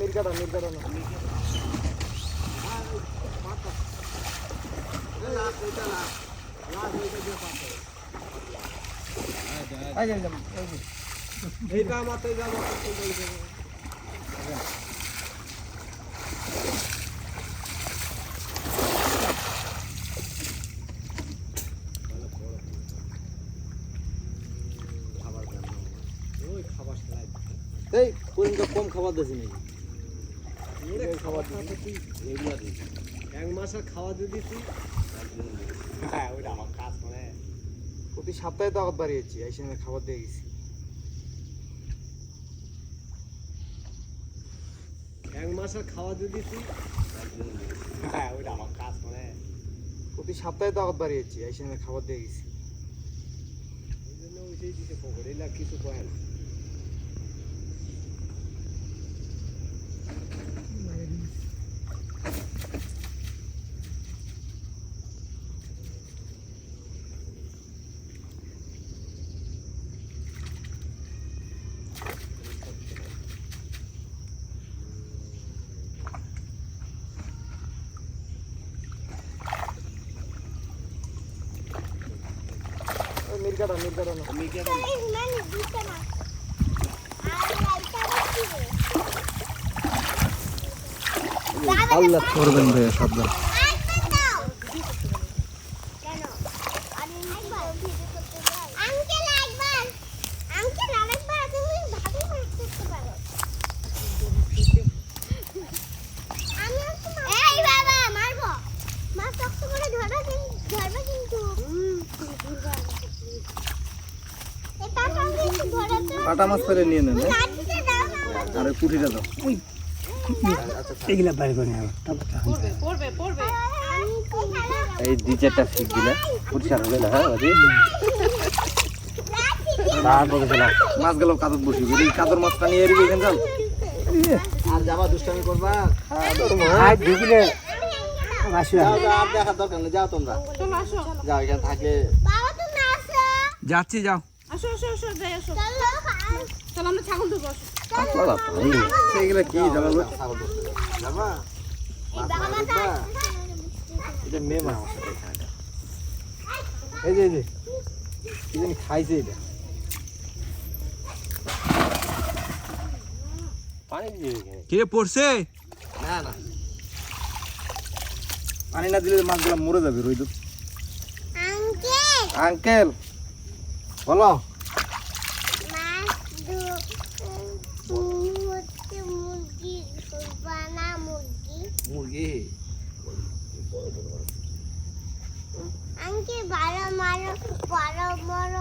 মির্কাটা মির্কাটা না। এইটা কম খাবার দিয়েছি নাকি খাওয়া ওইটা আমার কাজ প্রতি সপ্তাহে তো বাড়িয়েছি এই সময় খাবার দিয়ে গেছি। এক মাসের খাওয়া দিয়ে দিতি হ্যাঁ ওইটা আমার কাজ প্রতি সপ্তাহে তো আগত বাড়িয়েছি এই সময় খাবার দিয়ে গেছি। এই জন্য ওইটাই দিতে পকড় কিছু কয় না। ওই মির্কাটা মির্কাটা না আল্লাহ করবেন ভাইয়া সাবধান। কাটা মাছ করে নিয়ে নেন হ্যাঁ? দাও আর ওই পুঁটিটা দাও। বাইরে করে এই দুই চারটা ফিক দিলে। পরিষ্কার হবে না হ্যাঁ তারপরে দিলাম মাছ গেল কাদর বসি এই কাদর মাছটা নিয়ে এরিবে এখানে যাও। আর যাবা দুষ্টামি করবা? আর ঢুকলে। দেখার দরকার নেই যাও তোমরা। যাও এখানে থাকলে। যাচ্ছি যাও। আসো আসো আসো যাই আসো। চলো চলো আমরা ছাগল ধরবো আসো। পাতলা কি জানাব ছাগল ধরতে যাবা এই মাছ মারা বাবাটা দেখবা এটা মেয়ে মা আমার সাথে এই যে এই যে। কি জানি খাইছে এটা। পানি দিয়ে পড়ছে? না না। পানি না দিলে মাছগুলো মরে যাবে রইদ আঙ্কেল। আঙ্কেল। বলো। মুরগি। আঙ্কেল বারো মারো বারো বড়